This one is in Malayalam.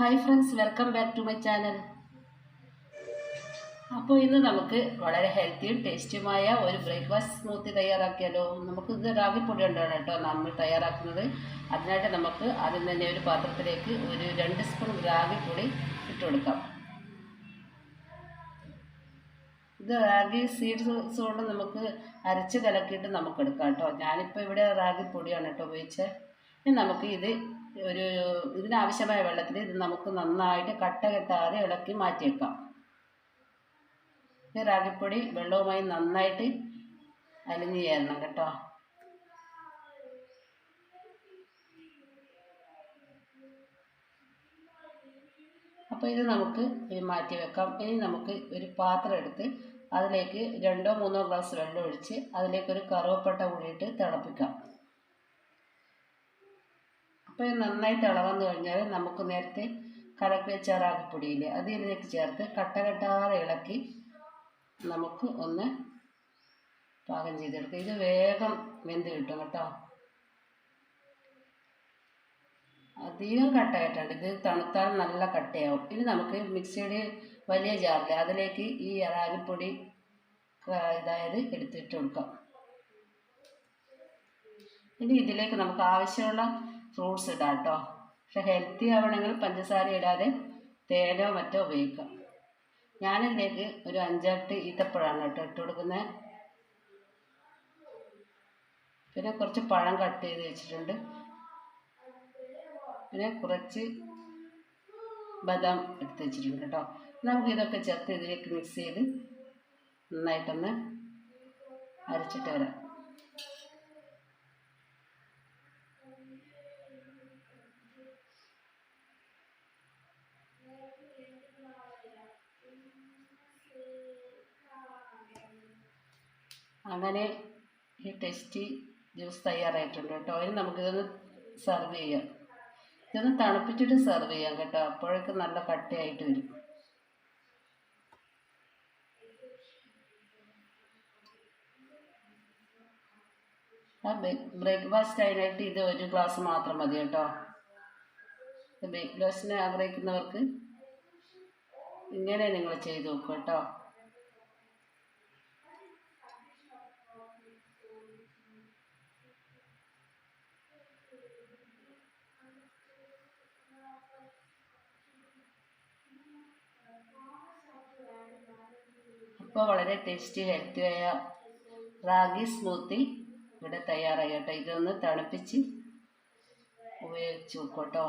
Hi friends welcome back to my channel അപ്പോൾ ഇന്ന് നമുക്ക് വളരെ ഹെൽത്തിയും ടേസ്റ്റിയുമായ ഒരു ബ്രേക്ക്ഫാസ്റ്റ് സ്മൂത്തി തയ്യാറാക്കിയാലോ? നമുക്ക് ഇത് റാഗിപ്പൊടി കൊണ്ടാണ് കേട്ടോ. നമ്മൾ തയ്യാറാക്കുന്നത് അതിനായിട്ട് നമുക്ക് ആദ്യം തന്നെ ഒരു പാത്രത്തിലേക്ക് ഒരു രണ്ട് സ്പൂൺ റാഗിപ്പൊടി ഇട്ട് കൊടുക്കാം. ഇത് റാഗി സീഡ്സ് കൊണ്ട് നമുക്ക് അരച്ച് കലക്കിയിട്ട് നമുക്ക് എടുക്കാം കേട്ടോ. ഞാനിപ്പോൾ ഇവിടെ റാഗി പൊടിയാണ് കേട്ടോ ഉപയോഗിച്ചത് ഇനി നമുക്ക് ഇത് ഒരു ഇതിനാവശ്യമായ വെള്ളത്തിൽ ഇത് നമുക്ക് നന്നായിട്ട് കട്ട കെട്ടാതെ ഇളക്കി മാറ്റിയേക്കാം. ഈ റാഗിപ്പൊടി വെള്ളവുമായി നന്നായിട്ട് അലിഞ്ഞ് ചേരണം കേട്ടോ. അപ്പോൾ ഇത് നമുക്ക് മാറ്റി വെക്കാം. ഇനി നമുക്ക് ഒരു പാത്രം എടുത്ത് അതിലേക്ക് രണ്ടോ മൂന്നോ ഗ്ലാസ് വെള്ളം ഒഴിച്ച് അതിലേക്ക് ഒരു കറുവപ്പട്ട കൂടിയിട്ട് തിളപ്പിക്കാം. അപ്പോൾ നന്നായിട്ട് ഇളവന്നു കഴിഞ്ഞാൽ നമുക്ക് നേരത്തെ കലക്കിയ വെച്ച റാഗിപ്പൊടിയില്ലേ അത് ഇതിലേക്ക് ചേർത്ത് കട്ടകട്ടാതെ ഇളക്കി നമുക്ക് ഒന്ന് പാകം ചെയ്തെടുക്കാം. ഇത് വേഗം വെന്ത് കിട്ടും കേട്ടോ. അധികം കട്ട കെട്ടണ്ട. ഇത് തണുത്താൽ നല്ല കട്ടയാവും. ഇനി നമുക്ക് മിക്സിയുടെ വലിയ ജാറിൽ അതിലേക്ക് ഈ റാഗിപ്പൊടി ഇതായത് എടുത്തിട്ട് കൊടുക്കാം. ഇനി ഇതിലേക്ക് നമുക്ക് ആവശ്യമുള്ള ഫ്രൂട്ട്സ് ഇടാം കേട്ടോ പക്ഷെ ഹെൽത്തി ആവണമെങ്കിൽ പഞ്ചസാര ഇടാതെ തേനോ മറ്റോ ഉപയോഗിക്കാം ഞാനിതിലേക്ക് ഒരു അഞ്ചെട്ട് ഈത്തപ്പഴമാണ് കേട്ടോ ഇട്ട് കൊടുക്കുന്നത് പിന്നെ കുറച്ച് പഴം കട്ട് ചെയ്ത് വെച്ചിട്ടുണ്ട്. പിന്നെ കുറച്ച് ബദാം എടുത്ത് വെച്ചിട്ടുണ്ട് കേട്ടോ. നമുക്ക് ഇതൊക്കെ ചേർത്ത് ഇതിലേക്ക് മിക്സ് ചെയ്ത് നന്നായിട്ടൊന്ന് അരച്ചിട്ട് വരാം. അങ്ങനെ ഈ ടേസ്റ്റി ജ്യൂസ് തയ്യാറായിട്ടുണ്ട് കേട്ടോ. അതിന് നമുക്കിതൊന്ന് സെർവ് ചെയ്യാം. ഇതൊന്ന് തണുപ്പിച്ചിട്ട് സെർവ് ചെയ്യാം കേട്ടോ. അപ്പോഴൊക്കെ നല്ല കട്ടിയായിട്ട് വരും. ആ ബ്രേക്ക്ഫാസ്റ്റ് അതിനായിട്ട് ഇത് ഒരു ഗ്ലാസ് മാത്രം മതി കേട്ടോ. ബ്രേക്ക്ഫാസ്റ്റിനെ ആഗ്രഹിക്കുന്നവർക്ക് ഇങ്ങനെ നിങ്ങൾ ചെയ്ത് നോക്കുക കേട്ടോ. ഇപ്പോൾ വളരെ ടേസ്റ്റി ഹെൽത്തി ആയ റാഗി സ്മൂത്തി ഇവിടെ തയ്യാറായി കേട്ടോ. ഇതൊന്ന് തണുപ്പിച്ച് ഉപയോഗിച്ച് നോക്കട്ടോ